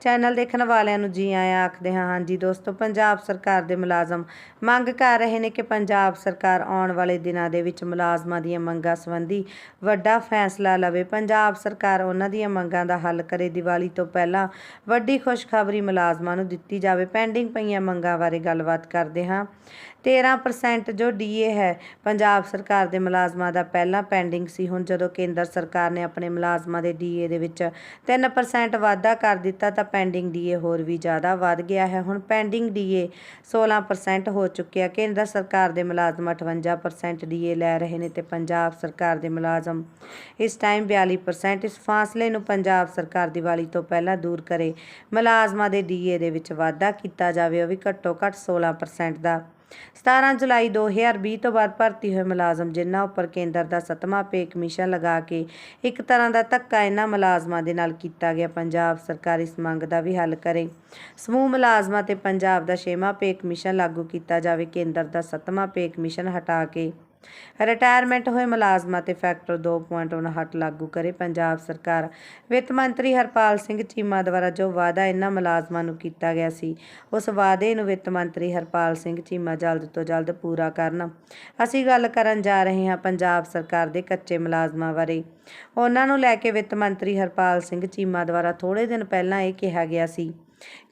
Channel ਦੇਖਣ ਵਾਲਿਆਂ ਨੂੰ ਜੀ ਆਇਆਂ ਆਖਦੇ ਹਾਂ, ਹਾਂਜੀ ਦੋਸਤੋ, ਪੰਜਾਬ ਸਰਕਾਰ ਦੇ ਮੁਲਾਜ਼ਮ ਮੰਗ ਕਰ ਰਹੇ ਨੇ ਕਿ ਪੰਜਾਬ ਸਰਕਾਰ ਆਉਣ ਵਾਲੇ ਦਿਨਾਂ ਦੇ ਵਿੱਚ ਮੁਲਾਜ਼ਮਾਂ ਦੀਆਂ ਮੰਗਾਂ ਸੰਬੰਧੀ ਵੱਡਾ ਫੈਸਲਾ ਲਵੇ। ਪੰਜਾਬ ਸਰਕਾਰ ਉਹਨਾਂ ਦੀਆਂ ਮੰਗਾਂ ਦਾ ਹੱਲ ਕਰੇ। ਦੀਵਾਲੀ ਤੋਂ ਪਹਿਲਾਂ ਵੱਡੀ ਖੁਸ਼ਖਬਰੀ ਮੁਲਾਜ਼ਮਾਂ ਨੂੰ ਦਿੱਤੀ ਜਾਵੇ। ਪੈਂਡਿੰਗ ਪਈਆਂ ਮੰਗਾਂ ਬਾਰੇ ਗੱਲਬਾਤ ਕਰਦੇ ਹਾਂ। 13% ਜੋ ਡੀਏ ਹੈ, ਪੰਜਾਬ ਸਰਕਾਰ ਦੇ ਮੁਲਾਜ਼ਮਾਂ ਦਾ ਪਹਿਲਾਂ ਪੈਂਡਿੰਗ ਸੀ। ਹੁਣ ਜਦੋਂ ਕੇਂਦਰ ਸਰਕਾਰ ਨੇ ਆਪਣੇ ਮੁਲਾਜ਼ਮਾਂ ਦੇ ਡੀਏ ਦੇ ਵਿੱਚ 3% ਵਾਧਾ ਕਰ ਦਿੱਤਾ, ਤਾਂ ਪੈਂਡਿੰਗ ਡੀਏ ਹੋਰ ਵੀ ਜ਼ਿਆਦਾ ਵੱਧ ਗਿਆ ਹੈ। ਹੁਣ ਪੈਂਡਿੰਗ ਡੀਏ 16% ਹੋ ਚੁੱਕਿਆ। ਕੇਂਦਰ ਸਰਕਾਰ ਦੇ ਮੁਲਾਜ਼ਮ 58% ਡੀਏ ਲੈ ਰਹੇ ਨੇ ਤੇ ਪੰਜਾਬ ਸਰਕਾਰ ਦੇ ਮੁਲਾਜ਼ਮ ਇਸ ਟਾਈਮ 42% ਇਸ ਫਾਸਲੇ ਨੂੰ ਪੰਜਾਬ ਸਰਕਾਰ ਦੀਵਾਲੀ ਤੋਂ ਪਹਿਲਾਂ ਦੂਰ ਕਰੇ। ਮੁਲਾਜ਼ਮਾਂ ਦੇ ਡੀਏ ਦੇ ਵਿੱਚ ਵਾਧਾ ਕੀਤਾ ਜਾਵੇ, ਉਹ ਵੀ ਘੱਟੋ ਘੱਟ 16% ਦਾ। 17 ਜੁਲਾਈ 2020 ਤੋਂ ਬਾਅਦ ਭਰਤੀ ਹੋਏ ਮੁਲਾਜ਼ਮ, ਜਿਨ੍ਹਾਂ ਉੱਪਰ ਕੇਂਦਰ ਦਾ ਸੱਤਵਾਂ ਪੇ ਕਮਿਸ਼ਨ ਲਗਾ ਕੇ ਇੱਕ ਤਰ੍ਹਾਂ ਦਾ ਧੱਕਾ ਇਹਨਾਂ ਮੁਲਾਜ਼ਮਾਂ ਦੇ ਨਾਲ ਕੀਤਾ ਗਿਆ। ਪੰਜਾਬ ਸਰਕਾਰ ਇਸ ਮੰਗ ਦਾ ਵੀ ਹੱਲ ਕਰੇ। ਸਮੂਹ ਮੁਲਾਜ਼ਮਾਂ ਤੇ ਪੰਜਾਬ ਦਾ ਛੇਵਾਂ ਪੇ ਕਮਿਸ਼ਨ ਲਾਗੂ ਕੀਤਾ ਜਾਵੇ। ਕੇਂਦਰ ਦਾ ਸੱਤਵਾਂ ਪੇ ਕਮਿਸ਼ਨ ਹਟਾ ਕੇ ਰਿਟਾਇਰਮੈਂਟ ਹੋਏ ਮੁਲਾਜ਼ਮਾਂ ਤੇ ਫੈਕਟਰ 2.59 ਲਾਗੂ ਕਰੇ ਪੰਜਾਬ ਸਰਕਾਰ। ਵਿੱਤ ਮੰਤਰੀ ਹਰਪਾਲ ਸਿੰਘ ਚੀਮਾ ਦੁਆਰਾ ਜੋ ਵਾਅਦਾ ਇਹਨਾਂ ਮੁਲਾਜ਼ਮਾਂ ਨੂੰ ਕੀਤਾ ਗਿਆ ਸੀ, ਉਸ ਵਾਅਦੇ ਨੂੰ ਵਿੱਤ ਮੰਤਰੀ ਹਰਪਾਲ ਸਿੰਘ ਚੀਮਾ ਜਲਦ ਤੋਂ ਜਲਦ ਪੂਰਾ ਕਰਨ। ਅਸੀਂ ਗੱਲ ਕਰਨ ਜਾ ਰਹੇ ਹਾਂ ਪੰਜਾਬ ਸਰਕਾਰ ਦੇ ਕੱਚੇ ਮੁਲਾਜ਼ਮਾਂ ਬਾਰੇ। ਉਹਨਾਂ ਨੂੰ ਲੈ ਕੇ ਵਿੱਤ ਮੰਤਰੀ ਹਰਪਾਲ ਸਿੰਘ ਚੀਮਾ ਦੁਆਰਾ ਥੋੜੇ ਦਿਨ ਪਹਿਲਾਂ ਇਹ ਕਿਹਾ ਗਿਆ ਸੀ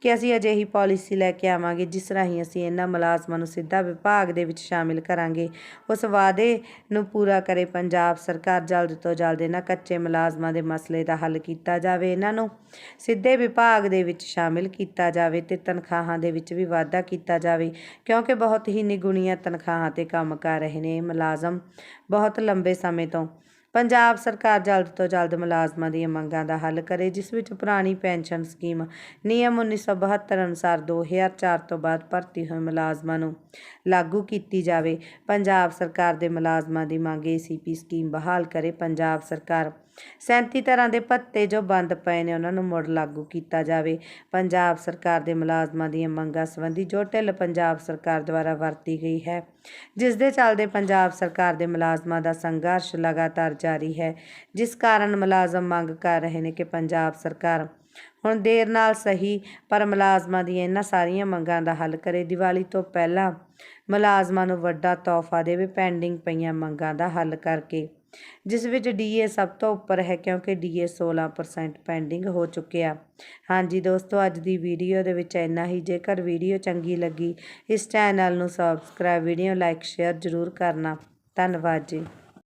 ਕਿ ਅਸੀਂ ਅਜਿਹੀ ਪਾਲਿਸੀ ਲੈ ਕੇ ਆਵਾਂਗੇ, ਜਿਸ ਰਾਹੀਂ ਅਸੀਂ ਇਹਨਾਂ ਮੁਲਾਜ਼ਮਾਂ ਨੂੰ ਸਿੱਧਾ ਵਿਭਾਗ ਦੇ ਵਿੱਚ ਸ਼ਾਮਿਲ ਕਰਾਂਗੇ। ਉਸ ਵਾਅਦੇ ਨੂੰ ਪੂਰਾ ਕਰੇ ਪੰਜਾਬ ਸਰਕਾਰ, ਜਲਦ ਤੋਂ ਜਲਦ ਇਹਨਾਂ ਕੱਚੇ ਮੁਲਾਜ਼ਮਾਂ ਦੇ ਮਸਲੇ ਦਾ ਹੱਲ ਕੀਤਾ ਜਾਵੇ। ਇਹਨਾਂ ਨੂੰ ਸਿੱਧੇ ਵਿਭਾਗ ਦੇ ਵਿੱਚ ਸ਼ਾਮਿਲ ਕੀਤਾ ਜਾਵੇ ਤੇ ਤਨਖਾਹਾਂ ਦੇ ਵਿੱਚ ਵੀ ਵਾਧਾ ਕੀਤਾ ਜਾਵੇ, ਕਿਉਂਕਿ ਬਹੁਤ ਹੀ ਨਿਗੁਣੀਆਂ ਤਨਖਾਹਾਂ ਤੇ ਕੰਮ ਕਰ ਰਹੇ ਨੇ ਮੁਲਾਜ਼ਮ ਬਹੁਤ ਲੰਬੇ ਸਮੇਂ ਤੋਂ। ਪੰਜਾਬ ਸਰਕਾਰ ਜਲਦ ਤੋਂ ਜਲਦ ਮੁਲਾਜ਼ਮਾਂ ਦੀਆਂ ਮੰਗਾਂ ਦਾ ਹੱਲ ਕਰੇ, ਜਿਸ ਵਿੱਚ ਪੁਰਾਣੀ ਪੈਨਸ਼ਨ ਸਕੀਮ, ਨਿਯਮ 1972 ਅਨੁਸਾਰ 2004 ਤੋਂ ਬਾਅਦ ਭਰਤੀ ਹੋਏ ਮੁਲਾਜ਼ਮਾਂ ਨੂੰ ਲਾਗੂ ਕੀਤੀ ਜਾਵੇ। ਪੰਜਾਬ ਸਰਕਾਰ ਦੇ ਮੁਲਾਜ਼ਮਾਂ ਦੀ ਮੰਗ ਏਸੀਪੀ ਸਕੀਮ ਬਹਾਲ ਕਰੇ। ਪੰਜਾਬ ਸਰਕਾਰ 37 ਤਰ੍ਹਾਂ ਦੇ ਭੱਤੇ ਜੋ ਬੰਦ ਪਏ ਨੇ, ਉਹਨਾਂ ਨੂੰ ਮੁੜ ਲਾਗੂ ਕੀਤਾ ਜਾਵੇ। ਪੰਜਾਬ ਸਰਕਾਰ ਦੇ ਮੁਲਾਜ਼ਮਾਂ ਦੀਆਂ ਮੰਗਾਂ ਸੰਬੰਧੀ ਜੋ ਢਿੱਲ ਪੰਜਾਬ ਸਰਕਾਰ ਦੁਆਰਾ ਵਰਤੀ ਗਈ ਹੈ, ਜਿਸ ਦੇ ਚੱਲਦੇ ਪੰਜਾਬ ਸਰਕਾਰ ਦੇ ਮੁਲਾਜ਼ਮਾਂ ਦਾ ਸੰਘਰਸ਼ ਲਗਾਤਾਰ ਜਾਰੀ ਹੈ, ਜਿਸ ਕਾਰਨ ਮੁਲਾਜ਼ਮ ਮੰਗ ਕਰ ਰਹੇ ਨੇ ਕਿ ਪੰਜਾਬ ਸਰਕਾਰ ਹੁਣ ਦੇਰ ਨਾਲ ਸਹੀ, ਪਰ ਮੁਲਾਜ਼ਮਾਂ ਦੀਆਂ ਇਹਨਾਂ ਸਾਰੀਆਂ ਮੰਗਾਂ ਦਾ ਹੱਲ ਕਰੇ। ਦੀਵਾਲੀ ਤੋਂ ਪਹਿਲਾਂ ਮੁਲਾਜ਼ਮਾਂ ਨੂੰ ਵੱਡਾ ਤੋਹਫਾ ਦੇਵੇ ਪੈਂਡਿੰਗ ਪਈਆਂ ਮੰਗਾਂ ਦਾ ਹੱਲ ਕਰਕੇ, ਜਿਸ ਵਿੱਚ ਡੀਏ ਸਭ ਤੋਂ ਉੱਪਰ ਹੈ ਕਿਉਂਕਿ ਡੀਏ 16% ਪੈਂਡਿੰਗ ਹੋ ਚੁੱਕਿਆ। ਹਾਂਜੀ ਦੋਸਤੋ, ਅੱਜ ਦੀ ਵੀਡੀਓ ਦੇ ਵਿੱਚ ਇੰਨਾ ਹੀ। ਜੇਕਰ ਵੀਡੀਓ ਚੰਗੀ ਲੱਗੀ, ਇਸ ਚੈਨਲ ਨੂੰ ਸਬਸਕ੍ਰਾਈਬ ਵੀਡੀਓ ਲਾਈਕ ਸ਼ੇਅਰ ਜ਼ਰੂਰ ਕਰਨਾ। ਧੰਨਵਾਦ ਜੀ।